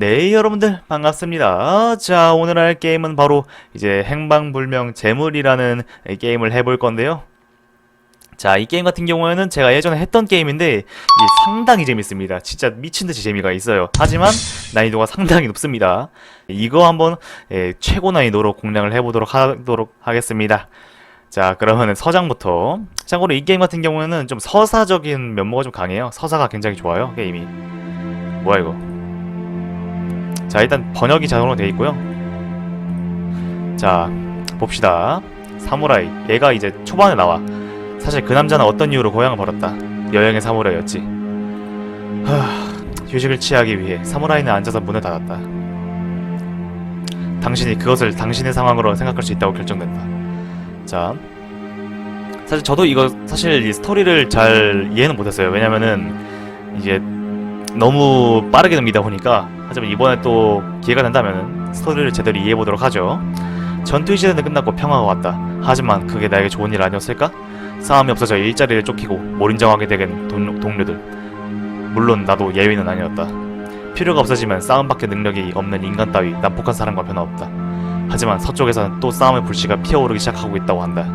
네, 여러분들 반갑습니다. 자, 오늘 할 게임은 바로 이제 행방불명 재물이라는 게임을 해볼 건데요. 자, 이 게임 같은 경우에는 제가 예전에 했던 게임인데 이게 상당히 재밌습니다. 진짜 미친 듯이 재미가 있어요. 하지만 난이도가 상당히 높습니다. 이거 한번 예, 최고 난이도로 공략을 해보도록 하도록 하겠습니다. 자, 그러면은 서장부터. 참고로 이 게임 같은 경우에는 좀 서사적인 면모가 좀 강해요. 서사가 굉장히 좋아요, 게임이. 뭐야 이거? 자 일단 번역이 자동으로 되어 있고요. 자 봅시다. 사무라이. 얘가 이제 초반에 나와. 사실 그 남자는 어떤 이유로 고향을 버렸다. 여행의 사무라이였지. 하... 휴식을 취하기 위해 사무라이는 앉아서 문을 닫았다. 당신이 그것을 당신의 상황으로 생각할 수 있다고 결정된다. 자 사실 저도 이거 사실 이 스토리를 잘 이해는 못했어요. 왜냐면은 이제 너무 빠르게 넘기다 보니까 하지만 이번에 또 기회가 된다면 스토리를 제대로 이해해보도록 하죠. 전투 시대는 끝났고 평화가 왔다. 하지만 그게 나에게 좋은 일 아니었을까? 싸움이 없어져 일자리를 쫓기고 몰인정하게 된 동, 동료들. 물론 나도 예외는 아니었다. 필요가 없어지면 싸움밖에 능력이 없는 인간 따위 난폭한 사람과 변화없다. 하지만 서쪽에서는 또 싸움의 불씨가 피어오르기 시작하고 있다고 한다.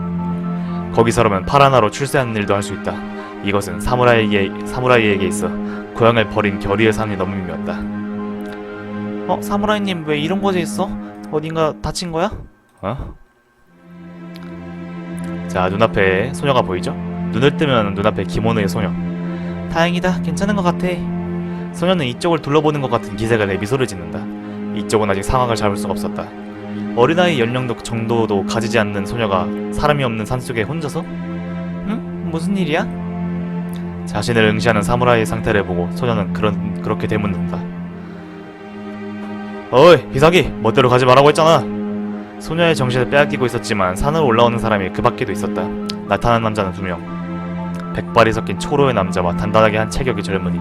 거기서라면 파라나로 출세하는 일도 할 수 있다. 이것은 사무라이에게, 사무라이에게 있어 고향을 버린 결의의 너무 미묘했다. 어? 사무라이님 왜 이런 곳에 있어? 어딘가 다친 거야? 어? 자 눈앞에 소녀가 보이죠? 눈을 뜨면 눈앞에 기모노의 소녀 다행이다 괜찮은 것 같아 소녀는 이쪽을 둘러보는 것 같은 기색을 내 미소를 짓는다 이쪽은 아직 상황을 잡을 수가 없었다 어린아이 연령도 정도도 가지지 않는 소녀가 사람이 없는 산속에 혼자서? 응? 무슨 일이야? 자신을 응시하는 사무라이의 상태를 보고 소녀는 그런 그렇게 되묻는다. 어이 비사기 멋대로 가지 말라고 했잖아. 소녀의 정신을 빼앗기고 있었지만 산으로 올라오는 사람이 그 밖에도 있었다. 나타난 남자는 두 명. 백발이 섞인 초로의 남자와 단단하게 한 체격의 젊은이.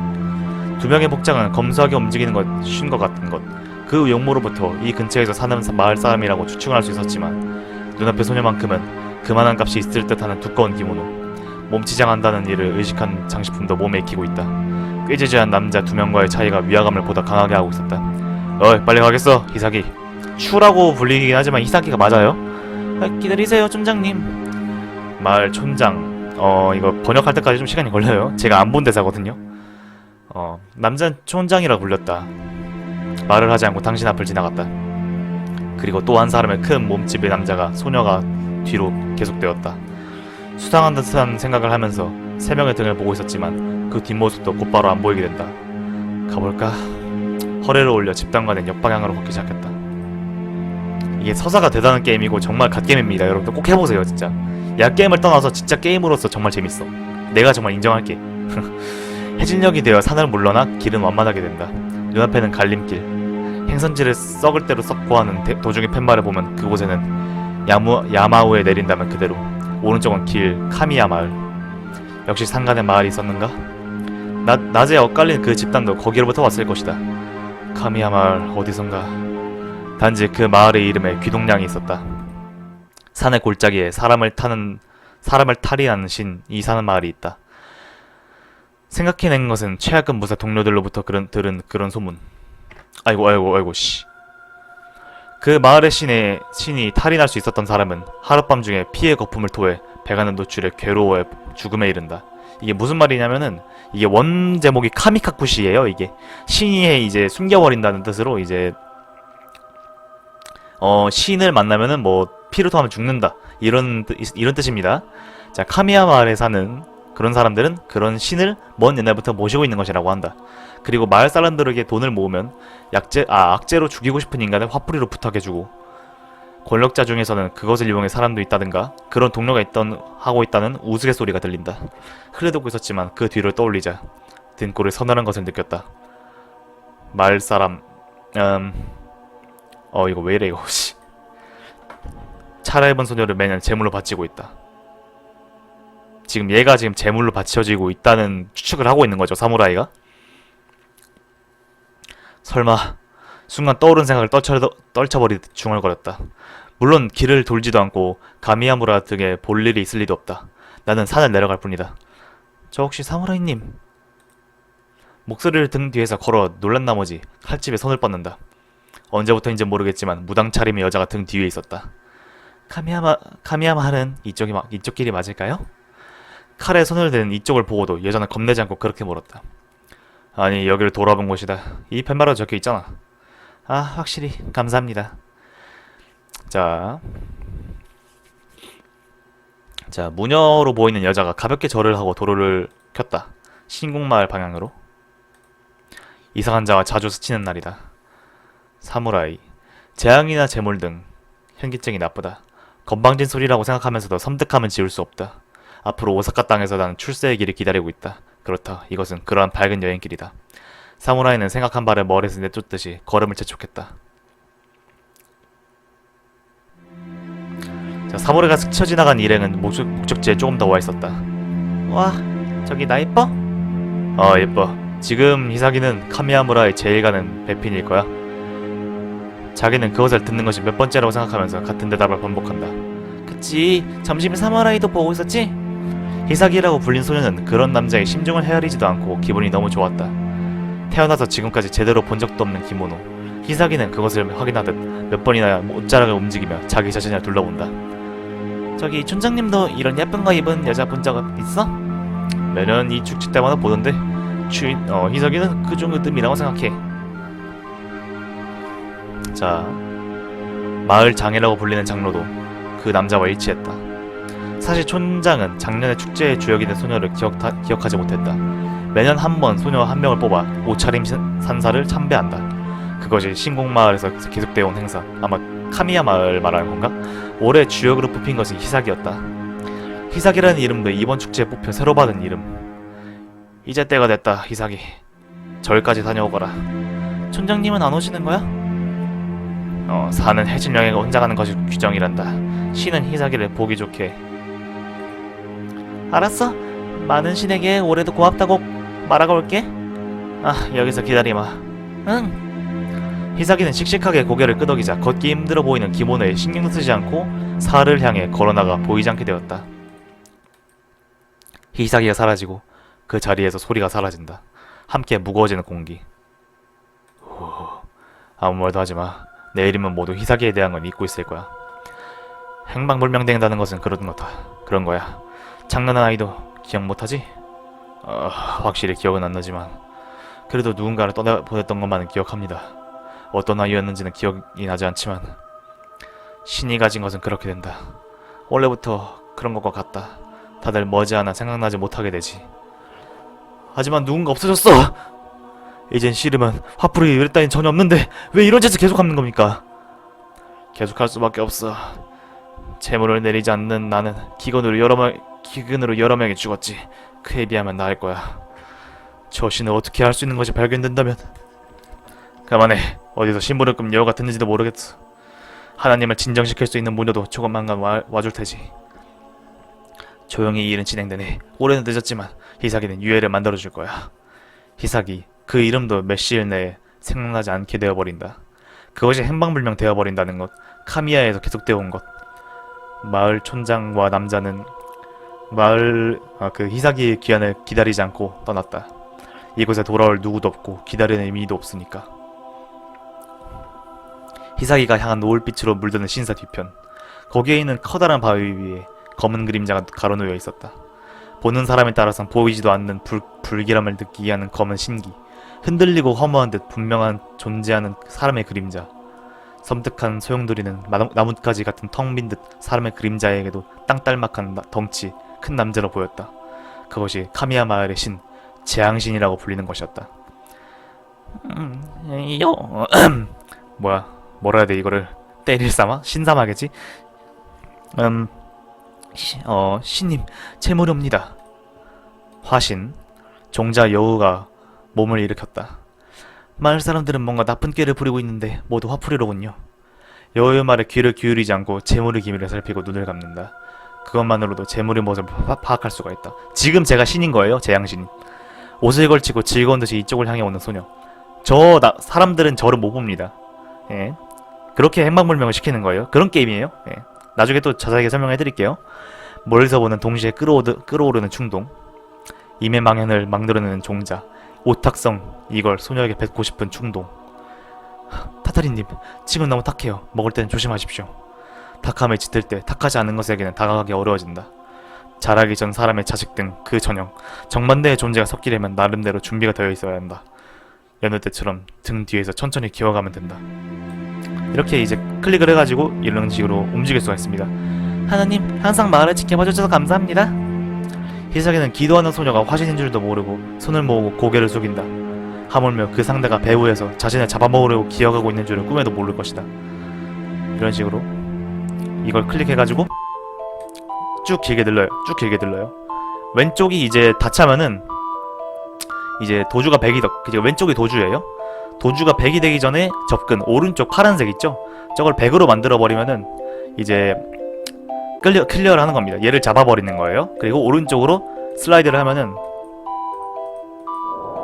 두 명의 복장은 검소하게 움직이는 것 쉰 것 같은 것. 그 용모로부터 이 근처에서 사는 사- 마을 사람이라고 추측을 할수 있었지만 눈앞의 소녀만큼은 그만한 값이 있을 듯하는 두꺼운 기모노. 몸치장한다는 일을 의식한 장식품도 몸에 익히고 있다. 꾀지지한 남자 두 명과의 차이가 위화감을 보다 강하게 하고 있었다. 어이 빨리 가겠어 히사기. 추라고 불리긴 하지만 히사기가 맞아요. 아, 기다리세요 촌장님. 마을 촌장. 어 이거 번역할 때까지 좀 시간이 걸려요. 제가 안 본 대사거든요. 어 남자는 촌장이라 불렸다. 말을 하지 않고 당신 앞을 지나갔다. 그리고 또 한 사람의 큰 몸집의 남자가 소녀가 뒤로 계속되었다. 수상한 듯한 생각을 하면서 세 명의 등을 보고 있었지만 그 뒷모습도 곧바로 안 보이게 된다. 가볼까? 허리를 올려 집단과는 역방향으로 걷기 시작했다. 이게 서사가 대단한 게임이고 정말 갓게임입니다. 여러분들 꼭 해보세요 진짜. 야 게임을 떠나서 진짜 게임으로서 정말 재밌어. 내가 정말 인정할게. 해진력이 되어 산을 물러나 길은 완만하게 된다. 눈앞에는 갈림길. 행선지를 썩을 대로 썩고 하는 대- 도중의 팻말을 보면 그곳에는 야무, 야마우에 내린다면 그대로 오른쪽은 길 카미야 마을 역시 상간에 마을이 있었는가? 낮, 낮에 엇갈린 그 집단도 거기로부터 왔을 것이다 카미야 마을 어디선가. 단지 그 마을의 이름에 귀동량이 있었다. 산의 골짜기에 사람을 타는 사람을 탈이하는 신 이사는 마을이 있다. 생각해낸 것은 최악은 무사 동료들로부터 그런, 들은 그런 소문. 아이고 아이고 아이고 씨. 그 마을의 신에 신이 탈이 날 수 있었던 사람은 하룻밤 중에 피해 거품을 토해 배가 는 노출에 괴로워해 죽음에 이른다. 이게 무슨 말이냐면은 이게 원 제목이 카미카쿠시예요. 이게 신이 이제 숨겨버린다는 뜻으로 이제 어 신을 만나면은 뭐 피를 토하면 죽는다 이런 뜻- 이런 뜻입니다. 자 카미야 마을에 사는 그런 사람들은 그런 신을 먼 옛날부터 모시고 있는 것이라고 한다. 그리고 마을 사람들에게 돈을 모으면 약재 아 악재로 죽이고 싶은 인간을 화풀이로 부탁해주고 권력자 중에서는 그것을 이용해 사람도 있다든가 그런 동료가 있던 하고 있다는 우스갯소리가 들린다. 흘려듣고 있었지만 그 뒤를 떠올리자 등골에 서늘한 것을 느꼈다. 마을 사람 음 어 이거 왜 이래 이거 씨 차라입은 소녀를 매년 제물로 바치고 있다. 지금 얘가 지금 제물로 바쳐지고 있다는 추측을 하고 있는 거죠 사무라이가. 설마 순간 떠오른 생각을 떨쳐, 떨쳐버리듯 중얼거렸다. 물론 길을 돌지도 않고 가미야무라 등에 볼 일이 있을 리도 없다. 나는 산을 내려갈 뿐이다. 저 혹시 사무라이님? 목소리를 등 뒤에서 걸어 놀란 나머지 칼집에 손을 뻗는다. 언제부터인지 모르겠지만 무당 차림의 여자가 등 뒤에 있었다. 카미야마 카미야마는 이쪽이 막 이쪽 길이 맞을까요? 칼에 손을 댄 이쪽을 보고도 여자는 겁내지 않고 그렇게 물었다. 아니 여기를 돌아본 곳이다. 이 펜바로 적혀 있잖아. 아 확실히 감사합니다. 자, 자 무녀로 보이는 여자가 가볍게 절을 하고 도로를 켰다. 신궁마을 방향으로. 이상한 자와 자주 스치는 날이다. 사무라이. 재앙이나 재물 등 현기증이 나쁘다. 건방진 소리라고 생각하면서도 섬뜩함은 지울 수 없다. 앞으로 오사카 땅에서 나는 출세의 길을 기다리고 있다. 그렇다. 이것은 그러한 밝은 여행길이다. 사무라이는 생각한 바를 머리에서 내쫓듯이 걸음을 재촉했다. 자, 사무라이가 스쳐 지나간 일행은 목적, 목적지에 조금 더 와 있었다. 와, 저기 나 예뻐? 어, 예뻐. 지금 히사기는 카미야무라의 제일 가는 배핀일 거야. 자기는 그것을 듣는 것이 몇 번째라고 생각하면서 같은 대답을 반복한다. 그치, 점심에 사무라이도 보고 있었지? 히사기라고 불린 소녀는 그런 남자의 심중을 헤아리지도 않고 기분이 너무 좋았다. 태어나서 지금까지 제대로 본 적도 없는 기모노. 히사기는 그것을 확인하듯 몇 번이나 옷자락을 움직이며 자기 자신을 둘러본다. 저기 촌장님도 이런 예쁜 거 입은 여자 본 적 있어? 매년 이 축제 때마다 보던데 주인 어 희석이는 그중 으뜸이라고 생각해. 자 마을 장애라고 불리는 장로도 그 남자와 일치했다. 사실 촌장은 작년에 축제의 주역이 된 소녀를 기억 기억하지 못했다. 매년 한 번 소녀 한 명을 뽑아 옷차림 신- 산사를 참배한다. 그것이 신곡마을에서 계속되어 온 행사. 아마 카미야 마을 말하는 건가? 올해 주역으로 뽑힌 것은 희삭이었다. 희삭이라는 이름도 이번 축제에 뽑혀 새로 받은 이름. 이제 때가 됐다, 희삭이. 절까지 다녀오거라. 촌장님은 안 오시는 거야? 어, 사는 해질령애가 혼자 가는 것이 규정이란다. 신은 희삭이를 보기 좋게. 알았어. 많은 신에게 올해도 고맙다고 말하고 올게. 아, 여기서 기다리마. 응. 희삭이는 씩씩하게 고개를 끄덕이자 걷기 힘들어 보이는 기모노에 신경 쓰지 않고 사를 향해 걸어나가 보이지 않게 되었다. 희삭이가 사라지고 그 자리에서 소리가 사라진다. 함께 무거워지는 공기. 후, 아무 말도 하지 마. 내일이면 모두 희삭이에 대한 건 잊고 있을 거야. 행방불명된다는 것은 그런 거다. 그런 거야. 장난한 아이도 기억 못하지? 어, 확실히 기억은 안 나지만 그래도 누군가를 떠나보냈던 것만은 기억합니다. 어떤 아이였는지는 기억이 나지 않지만 신이 가진 것은 그렇게 된다. 원래부터 그런 것과 같다. 다들 머지않아 생각나지 못하게 되지. 하지만 누군가 없어졌어. 이젠 싫으면 화풀이 이럴 따윈 전혀 없는데 왜 이런 짓을 계속하는 겁니까? 계속할 수밖에 없어. 재물을 내리지 않는 나는 기근으로 여러 명 기근으로 여러 명이 죽었지. 그에 비하면 나을 거야. 저 신을 어떻게 할 수 있는 것이 발견된다면 그만해. 어디서 심부름 끔 여우가 듣는지도 모르겠어. 하나님을 진정시킬 수 있는 무녀도 조금만간 와, 와줄 테지. 조용히 이 일은 진행되네. 올해는 늦었지만 희삭이는 유해를 만들어줄 거야. 희삭이 그 이름도 몇 시일 내에 생각나지 않게 되어버린다. 그것이 행방불명 되어버린다는 것. 카미야에서 계속되어 온 것. 마을 촌장과 남자는 마을 아, 그 희삭이의 귀환을 기다리지 않고 떠났다. 이곳에 돌아올 누구도 없고 기다리는 의미도 없으니까. 희삭이가 향한 노을빛으로 물드는 신사 뒤편. 거기에 있는 커다란 바위 위에 검은 그림자가 가로놓여 있었다. 보는 사람에 따라선 보이지도 않는 불, 불길함을 느끼게 하는 검은 신기. 흔들리고 허무한 듯 분명한 존재하는 사람의 그림자. 섬뜩한 소용돌이는 나뭇가지 같은 텅 빈 듯 사람의 그림자에게도 땅딸막한 나- 덩치 큰 남자로 보였다. 그것이 카미야 마을의 신 재앙신이라고 불리는 것이었다. 음, 요 뭐야 뭐라 해야 돼 이거를 때릴 삼아 신삼하겠지? 음, 시, 어 신님 채무렵니다. 화신 종자 여우가 몸을 일으켰다. 마을 사람들은 뭔가 나쁜 꾀를 부리고 있는데 모두 화풀이로군요. 여우의 말에 귀를 기울이지 않고 재물의 기미를 살피고 눈을 감는다. 그것만으로도 재물의 모습을 파, 파악할 수가 있다. 지금 제가 신인 거예요, 재앙신. 옷을 걸치고 즐거운 듯이 이쪽을 향해 오는 소녀. 저 나, 사람들은 저를 못 봅니다. 예. 그렇게 행방불명을 시키는 거예요. 그런 게임이에요. 예. 나중에 또 자세하게 설명해 드릴게요. 멀리서 보는 동시에 끌어오르, 끌어오르는 충동. 임의 망연을 막드러내는 종자. 오탁성 이걸 소녀에게 뱉고 싶은 충동 타타리님 지금 너무 탁해요 먹을 때는 조심하십시오 탁함에 짙을 때 탁하지 않은 것에게는 다가가기 어려워진다. 자라기 전 사람의 자식 등 그 전형 정반대의 존재가 섞이려면 나름대로 준비가 되어 있어야 한다. 여느 때처럼 등 뒤에서 천천히 기어가면 된다. 이렇게 이제 클릭을 해가지고 이런 식으로 움직일 수가 있습니다. 하나님 항상 마을을 지켜봐 주셔서 감사합니다. 희석이는 기도하는 소녀가 화신인 줄도 모르고 손을 모으고 고개를 숙인다. 하물며 그 상대가 배후에서 자신을 잡아먹으려고 기어가고 있는 줄은 꿈에도 모를 것이다. 이런 식으로 이걸 클릭해가지고 쭉 길게 늘려요. 쭉 길게 늘려요. 왼쪽이 이제 다 차면은 이제 도주가 100이 더 그죠 왼쪽이 도주예요. 도주가 100이 되기 전에 접근 오른쪽 파란색 있죠? 저걸 100으로 만들어 버리면은 이제 클리어, 클리어를 하는 겁니다. 얘를 잡아버리는 거예요. 그리고 오른쪽으로 슬라이드를 하면은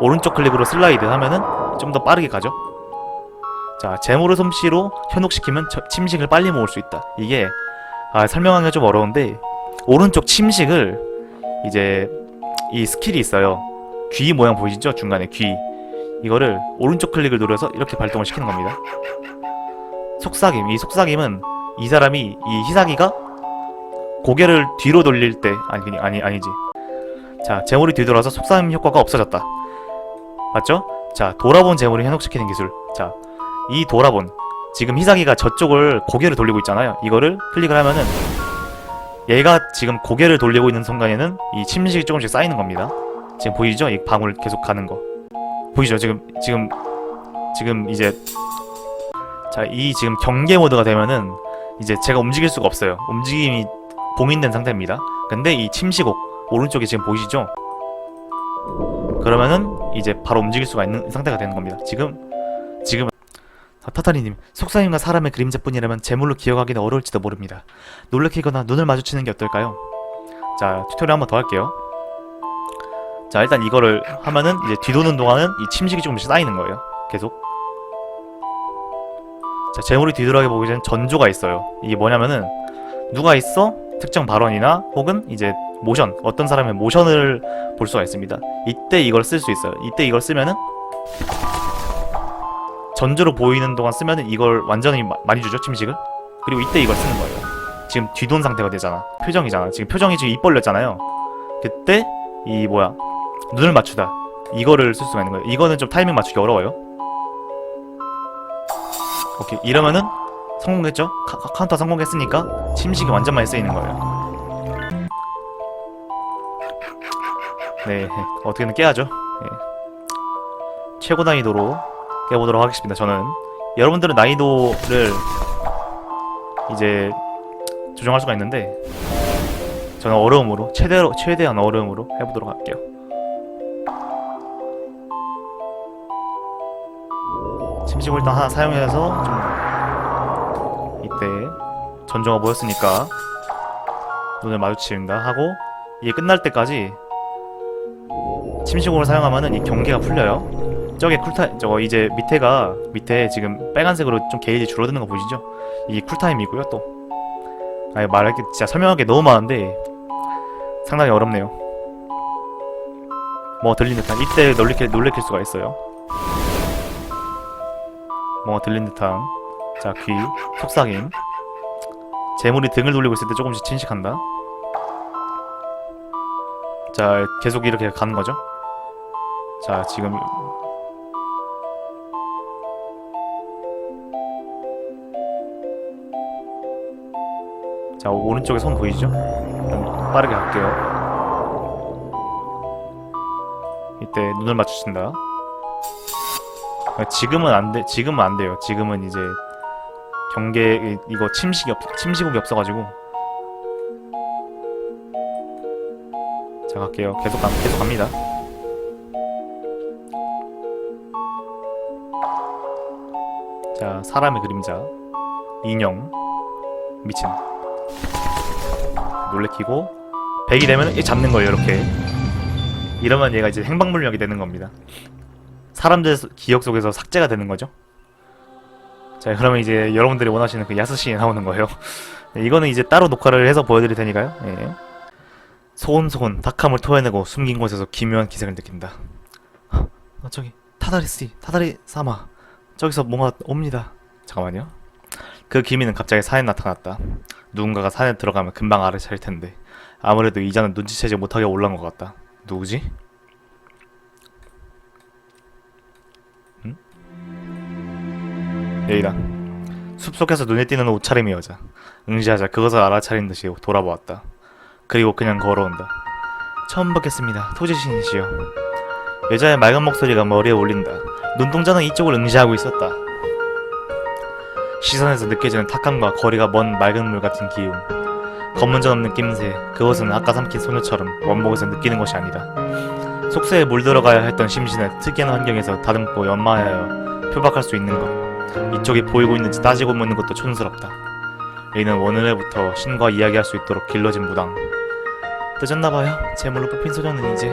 오른쪽 클릭으로 슬라이드 하면은 좀 더 빠르게 가죠 자 재물을 솜씨로 현혹시키면 저- 침식을 빨리 모을 수 있다. 이게 아 설명하기가 좀 어려운데 오른쪽 침식을 이제 이 스킬이 있어요. 귀 모양 보이시죠? 중간에 귀. 이거를 오른쪽 클릭을 누려서 이렇게 발동을 시키는 겁니다. 속삭임. 이 속삭임은 이 사람이 이 희사기가 고개를 뒤로 돌릴 때 아니 아니 아니지. 자 재물이 뒤돌아서 속삭임 효과가 없어졌다. 맞죠? 자 돌아본 재물을 현혹시키는 기술. 자 이 돌아본 지금 희사기가 저쪽을 고개를 돌리고 있잖아요 이거를 클릭을 하면은 얘가 지금 고개를 돌리고 있는 순간에는 이 침식이 조금씩 쌓이는 겁니다 지금 보이죠? 이 방울 계속 가는 거 보이죠? 지금 지금 지금 이제 자 이 지금 경계 모드가 되면은 이제 제가 움직일 수가 없어요 움직임이 봉인된 상태입니다 근데 이 침식옥 오른쪽에 지금 보이시죠? 그러면은 이제 바로 움직일 수가 있는 상태가 되는 겁니다 지금 지금 아, 타타리님 속삭임과 사람의 그림자뿐이라면 제물로 기억하기는 어려울지도 모릅니다. 놀래키거나 눈을 마주치는 게 어떨까요? 자 튜토리얼 한번 더 할게요. 자 일단 이거를 하면은 이제 뒤도는 동안은 이 침식이 조금씩 쌓이는 거예요. 계속. 자 재물이 뒤돌아게 보기 전 전조가 있어요. 이게 뭐냐면은 누가 있어? 특정 발언이나 혹은 이제 모션 어떤 사람의 모션을 볼 수가 있습니다. 이때 이걸 쓸 수 있어요. 이때 이걸 쓰면은 전조로 보이는 동안 쓰면은 이걸 완전히 마- 많이 주죠 침식을? 그리고 이때 이걸 쓰는 거예요. 지금 뒤돈 상태가 되잖아. 표정이잖아. 지금 표정이 지금 입 벌렸잖아요. 그때 이 뭐야? 눈을 맞추다. 이거를 쓸 수가 있는 거예요. 이거는 좀 타이밍 맞추기 어려워요. 오케이. 이러면은 성공했죠? 카, 카- 카운터 성공했으니까 침식이 완전 많이 쓰이는 거예요. 네. 어떻게든 깨야죠. 네. 최고 난이도로 깨보도록 하겠습니다 저는 여러분들은 난이도를 이제 조정할 수가 있는데 저는 어려움으로 최대로 최대한 어려움으로 해보도록 할게요. 침식을 일단 하나 사용해서 좀 이때 전조가 모였으니까 눈을 마주친다 하고 이게 끝날 때까지 침식으로 사용하면은 이 경계가 풀려요. 저게 쿨타임 저거 이제 밑에가 밑에 지금 빨간색으로 좀 게이지 줄어드는 거 보이시죠? 이게 쿨타임이고요 또. 아니 말할 게 진짜 설명할 게 너무 많은데 상당히 어렵네요. 뭐 들린 듯한 이때 놀래킬, 놀래킬 수가 있어요. 뭔가 들린 듯한 자귀 속삭임. 재물이 등을 돌리고 있을 때 조금씩 침식한다. 자 계속 이렇게 가는 거죠? 자 지금 자 오른쪽에 손 보이시죠? 좀 빠르게 갈게요. 이때 눈을 맞추신다. 아, 지금은 안 돼. 지금은 안 돼요. 지금은 이제 경계 이- 이거 침식이 없 침식옥이 없어가지고. 자 갈게요. 계속 가, 계속 갑니다. 자 사람의 그림자 인형 미친 놀래키고 100이 되면 이 잡는 거예요 이렇게 이러면 얘가 이제 행방불명이 되는 겁니다 사람들 소- 기억 속에서 삭제가 되는 거죠 자 그러면 이제 여러분들이 원하시는 그 야스신이 나오는 거예요 네, 이거는 이제 따로 녹화를 해서 보여드릴 테니까요 예. 소곤소곤 탁함을 토해내고 숨긴 곳에서 기묘한 기색을 느낀다 어, 저기 타다리 씨, 타다리 사마. 저기서 뭔가 옵니다. 잠깐만요. 그 기미는 갑자기 산에 나타났다. 누군가가 산에 들어가면 금방 알아차릴 텐데 아무래도 이자는 눈치채지 못하게 올라온 것 같다. 누구지? 응? 여기다. 숲속에서 눈에 띄는 옷차림의 여자. 응시하자 그것을 알아차린 듯이 돌아보았다. 그리고 그냥 걸어온다. 처음 뵙겠습니다. 토지신이시여. 여자의 맑은 목소리가 머리에 울린다. 눈동자는 이쪽을 응시하고 있었다. 시선에서 느껴지는 탁함과 거리가 먼 맑은 물 같은 기움. 검문전 없는 낌새. 그것은 아까 삼킨 소녀처럼 원목에서 느끼는 것이 아니다. 속세에 물들어가야 했던 심신을 특이한 환경에서 다듬고 연마하여 표박할 수 있는 것. 이쪽이 보이고 있는지 따지고 묻는 것도 촌스럽다. 이는 원은혜부터 신과 이야기할 수 있도록 길러진 무당. 늦었나봐요. 제물로 뽑힌 소녀는 이제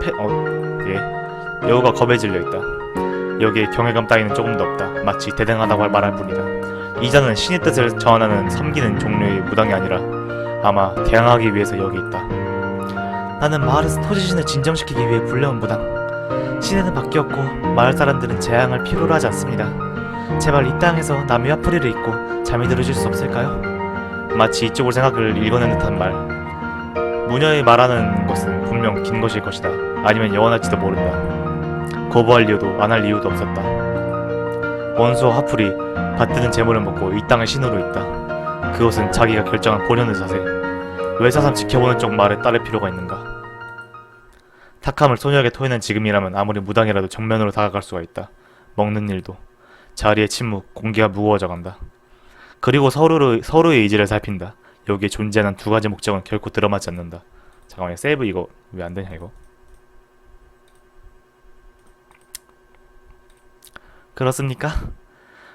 패... 어... 예. 여우가 겁에 질려 있다. 여기에 경외감 따위는 조금도 없다. 마치 대등하다고 할 말할 뿐이다. 이자는 신의 뜻을 전하는 섬기는 종류의 무당이 아니라 아마 대항하기 위해서 여기 있다. 나는 마을에서 토지신을 진정시키기 위해 불려온 무당. 시내는 바뀌었고 마을 사람들은 재앙을 필요로 하지 않습니다. 제발 이 땅에서 남의 화풀이를 잊고 잠이 들으실 수 없을까요? 마치 이쪽을 생각을 읽어낸 듯한 말. 무녀의 말하는 것은 분명 긴 것일 것이다. 아니면 영원할지도 모른다. 거부할 이유도 안 할 이유도 없었다. 원수와 화풀이 받드는 재물을 먹고 이 땅의 신으로 있다. 그것은 자기가 결정한 본연의 자세. 왜 사삼 지켜보는 쪽 말에 따를 필요가 있는가? 탁함을 소녀에게 토해낸 지금이라면 아무리 무당이라도 정면으로 다가갈 수가 있다. 먹는 일도. 자리의 침묵, 공기가 무거워져 간다. 그리고 서로의, 서로의 의지를 살핀다. 여기에 존재하는 두 가지 목적은 결코 들어맞지 않는다. 잠깐만요. 세이브 이거 왜 안 되냐 이거? 그렇습니까?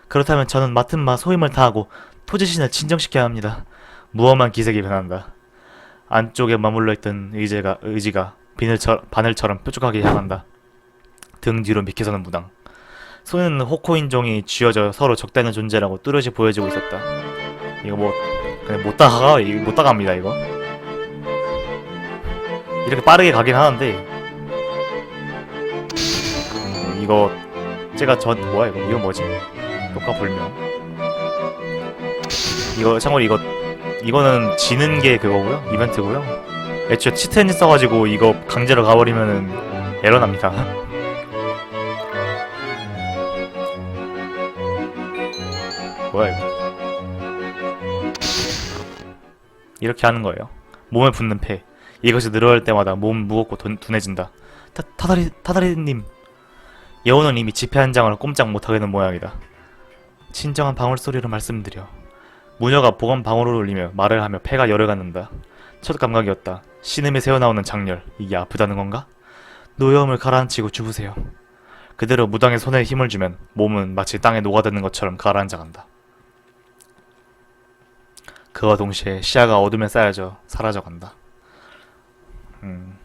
그렇다면 저는 맡은 바 소임을 다하고 토지신을 진정시켜야 합니다. 무엄한 기색이 변한다. 안쪽에 머물러 있던 의지가 의지가 비늘처, 바늘처럼 뾰족하게 향한다. 등 뒤로 미켜서는 무당. 손에는 호코인종이 쥐어져 서로 적대하는 존재라고 뚜렷이 보여지고 있었다. 이거 뭐 그냥 못 이거 못 다가갑니다 이거. 이렇게 빠르게 가긴 하는데 음, 이거 제가 저 뭐야 이거 이거 뭐지? 녹화 불명. 이거 참고로 이거 이거는 지는 게 그거고요 이벤트고요. 애초에 치트엔이 써가지고 이거 강제로 가버리면은 에러 납니다. 뭐야 이거? 이렇게 하는 거예요. 몸에 붙는 폐. 이것이 늘어날 때마다 몸 무겁고 둔- 둔해진다. 타, 타다리 타다리님. 여우는 이미 집회 한 장을 꼼짝 못하겠는 모양이다. 진정한 방울 소리로 말씀드려. 무녀가 보건 방울을 울리며 말을 하며 폐가 열을 갖는다. 첫 감각이었다. 신음이 새어나오는 장렬. 이게 아프다는 건가? 노여움을 가라앉히고 주무세요. 그대로 무당의 손에 힘을 주면 몸은 마치 땅에 녹아드는 것처럼 가라앉아간다. 그와 동시에 시야가 어둠에 쌓여져 사라져간다. 음.